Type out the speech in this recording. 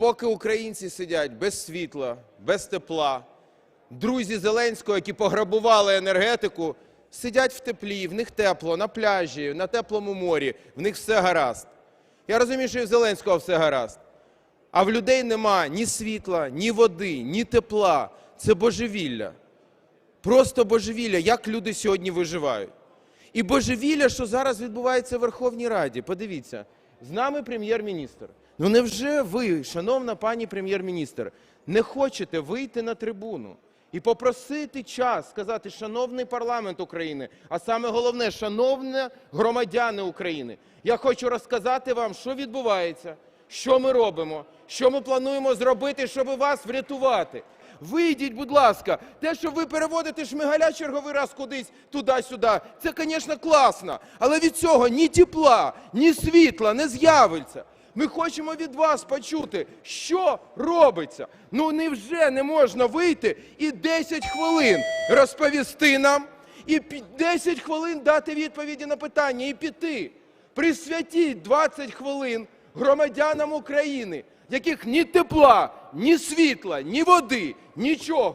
Поки українці сидять без світла, без тепла, друзі Зеленського, які пограбували енергетику, сидять в теплі, в них тепло, на пляжі, на теплому морі, в них все гаразд. Я розумію, що і в Зеленського все гаразд. А в людей нема ні світла, ні води, ні тепла. Це божевілля. Просто божевілля, як люди сьогодні виживають. І божевілля, що зараз відбувається в Верховній Раді. Подивіться, з нами прем'єр-міністр. Ну невже ви, шановна пані прем'єр-міністр, не хочете вийти на трибуну і попросити час сказати, шановний парламент України, а саме головне, шановні громадяни України, я хочу розказати вам, що відбувається, що ми робимо, що ми плануємо зробити, щоб вас врятувати. Вийдіть, будь ласка, те, що ви переводите шмигаля черговий раз кудись туди-сюди, це, звісно, класно. Але від цього ні тепла, ні світла не з'явиться. Ми хочемо від вас почути, що робиться. Ну невже не можна вийти і 10 хвилин розповісти нам, і 10 хвилин дати відповіді на питання і піти. Присвятіть 20 хвилин громадянам України, яких ні тепла, ні світла, ні води, нічого.